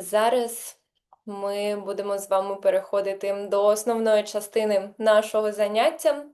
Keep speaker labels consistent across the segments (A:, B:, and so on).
A: Зараз ми будемо з вами переходити до основної частини нашого заняття.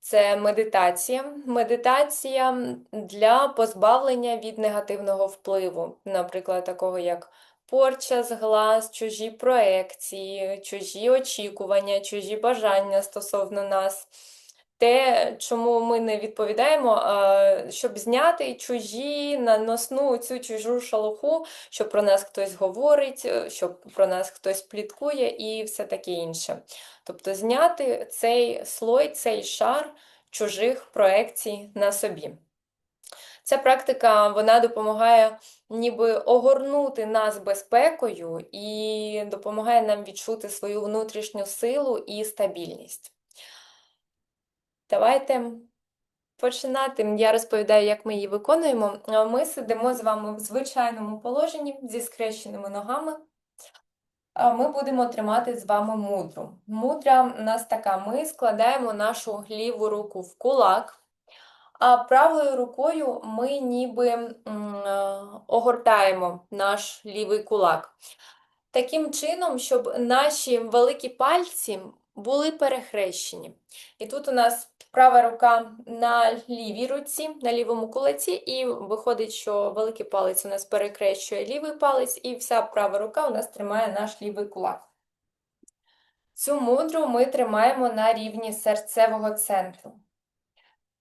A: Це медитація. Медитація для позбавлення від негативного впливу, наприклад, такого як порча з глаз, чужі проекції, чужі очікування, чужі бажання стосовно нас. Те, чому ми не відповідаємо, щоб зняти чужі наносну цю чужу шалуху, що про нас хтось говорить, е, що про нас хтось пліткує і все таке інше. Тобто зняти цей слой, цей шар чужих проекцій на собі. Ця практика вона допомагає ніби огорнути нас безпекою і допомагає нам відчути свою внутрішню силу і стабільність. Давайте починати. Я розповідаю, як ми її виконуємо. Ми сидимо з вами в звичайному положенні зі скрещеними ногами. Ми будемо тримати з вами мудру. Мудра у нас така: ми складаємо нашу ліву руку в кулак, а правою рукою ми ніби е, огортаємо наш лівий кулак. Таким чином, щоб наші великі пальці були перехрещені. І тут у нас права рука на лівій руці, на лівому кулаці, і виходить, що великий палець у нас перекрещує лівий палець, і вся права рука у нас тримає наш лівий кулак. Цю мудру ми тримаємо на рівні серцевого центру.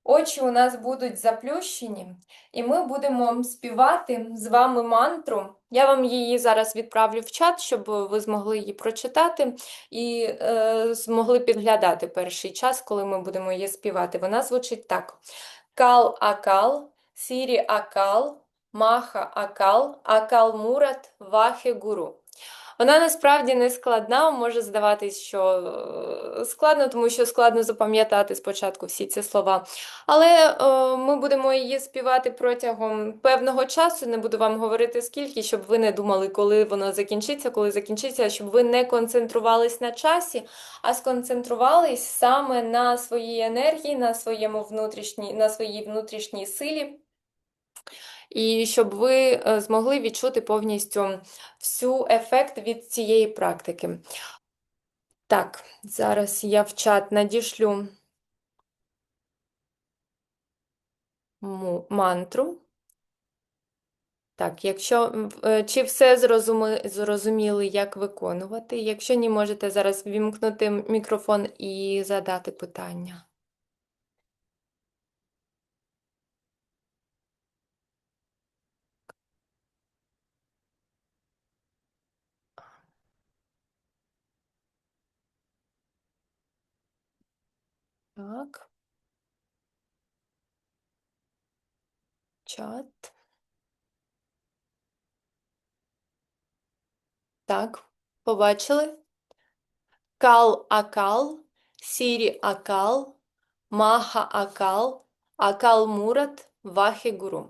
A: Очі у нас будуть заплющені, і ми будемо співати з вами мантру. Я вам її зараз відправлю в чат, щоб ви змогли її прочитати і е, змогли підглядати перший час, коли ми будемо її співати. Вона звучить так: Кал Акал, Сірі Акал, Маха Акал, Акал Мурат, Вахе Гуру. Вона насправді не складна, може здаватись, що е, складно, тому що складно запам'ятати спочатку всі ці слова. Але е, ми будемо її співати протягом певного часу. Не буду вам говорити скільки, щоб ви не думали, коли воно закінчиться, коли закінчиться, щоб ви не концентрувались на часі, а сконцентрувались саме на своїй енергії, на своєму внутрішній, на своїй внутрішній силі. І щоб ви е, змогли відчути повністю всю ефект від цієї практики. Так, зараз я в чат надішлю мантру. Так, якщо е, чи все зрозуми- зрозуміли, як виконувати? Якщо ні, можете зараз вімкнути мікрофон і задати питання. Так. Чат. Так, побачили? Кал Акал, Сірі Акал, Маха Акал, Акал Мурат, Вахе Гуру.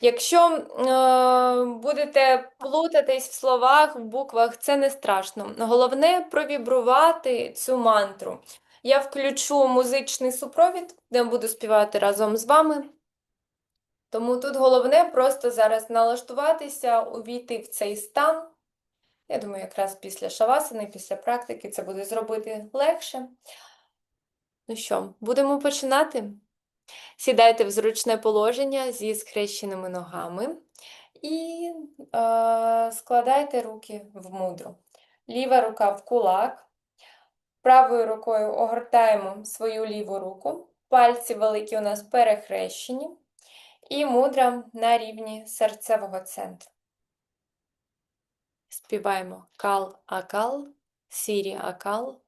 A: Якщо е, будете плутатись в словах, в буквах, це не страшно. Головне провібрувати цю мантру. Я включу музичний супровід, де буду співати разом з вами. Тому тут головне просто зараз налаштуватися, увійти в цей стан. Я думаю, якраз після шавасани, після практики це буде зробити легше. Ну що, будемо починати? Сідайте в зручне положення зі скрещеними ногами і е, складайте руки в мудру. Ліва рука в кулак. Правою рукою огортаємо свою ліву руку. Пальці великі у нас перехрещені. І мудра на рівні серцевого центру. Співаємо кал акал, сірі акал,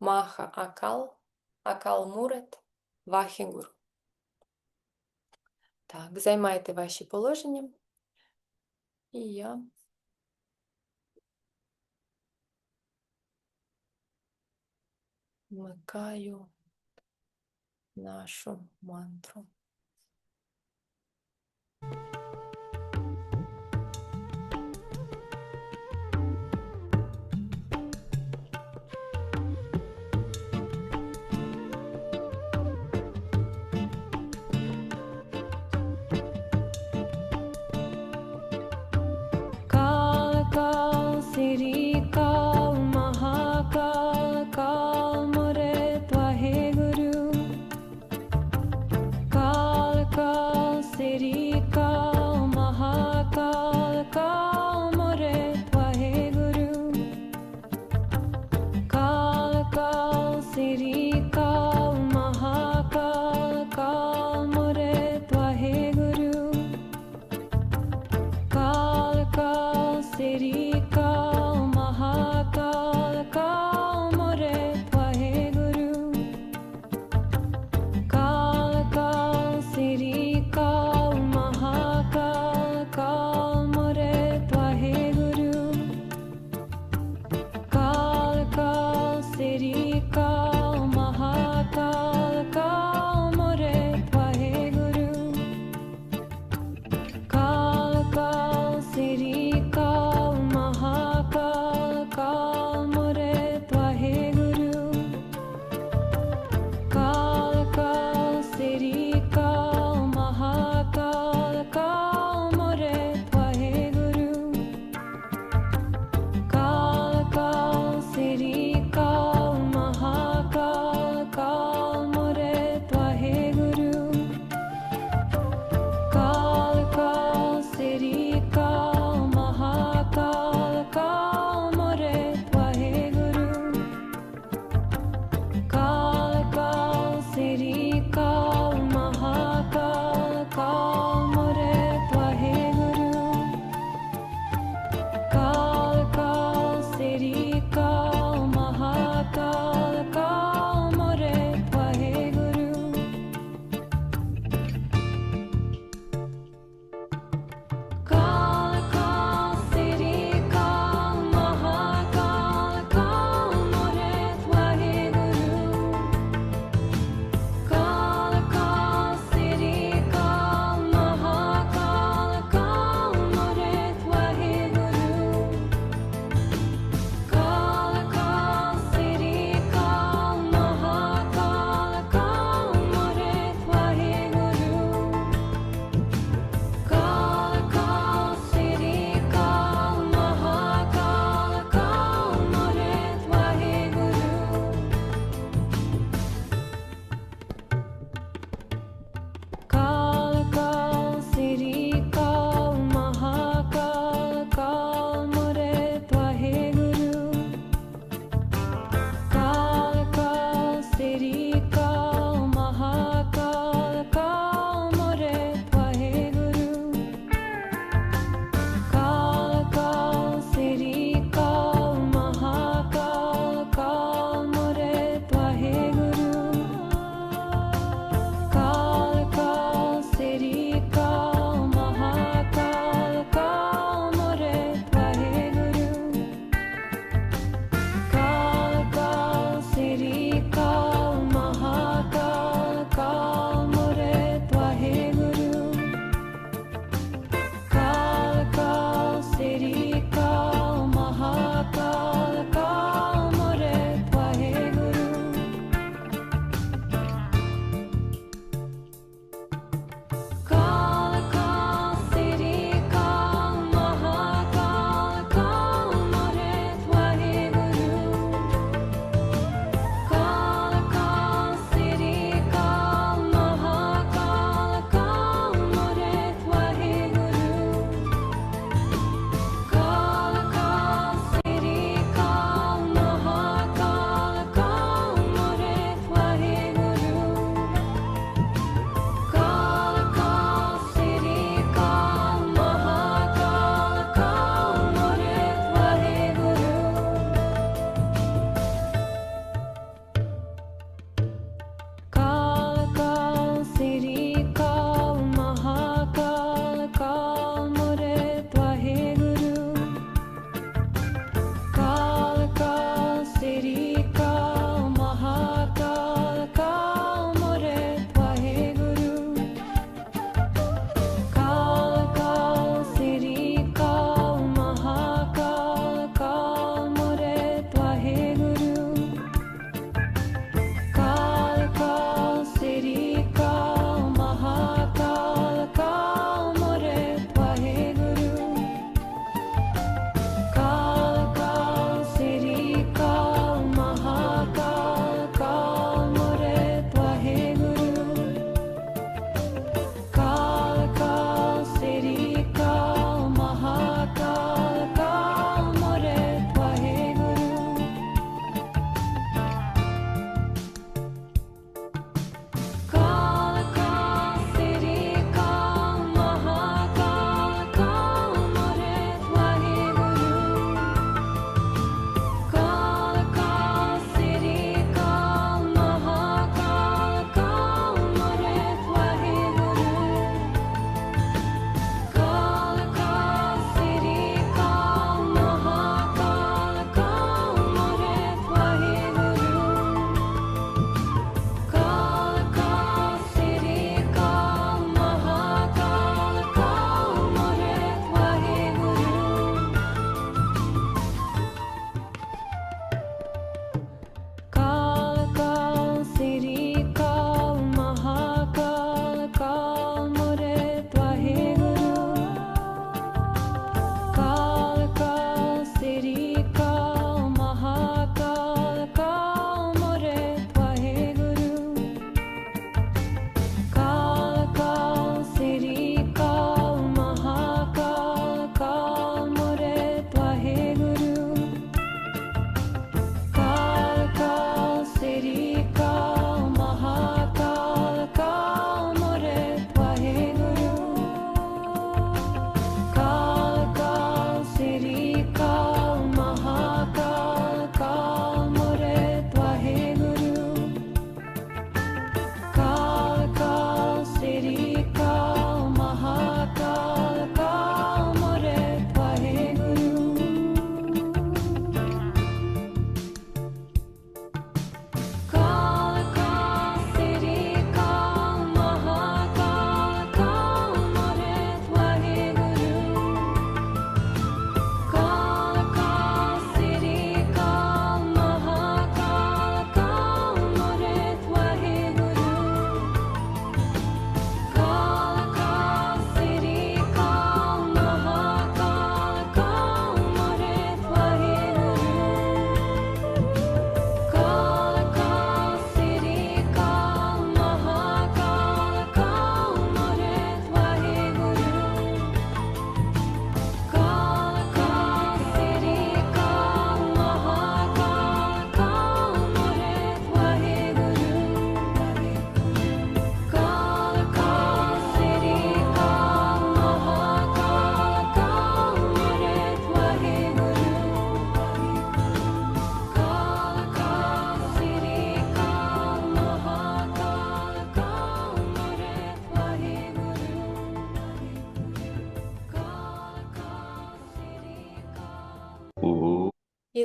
A: маха акал, акал мурет, вахігур. Так, займайте ваші положення. І я вмикаю нашу мантру. Shri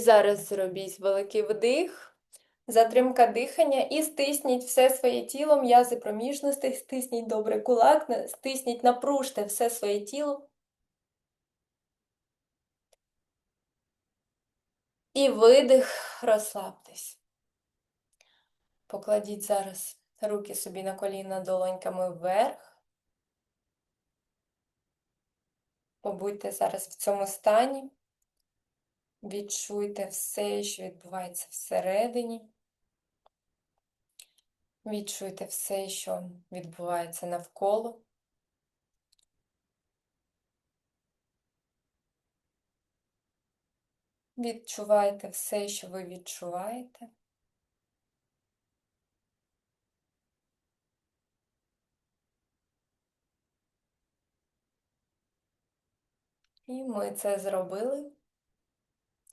A: зараз зробіть великий вдих, затримка дихання і стисніть все своє тіло, м'язи проміжностей, стисніть добре кулак, стисніть, напружте все своє тіло. І видих, розслабтесь. Покладіть зараз руки собі на коліна долоньками вверх. Побудьте зараз в цьому стані. Відчуйте все, що відбувається всередині. Відчуйте все, що відбувається навколо. Відчувайте все, що ви відчуваєте. І ми це зробили.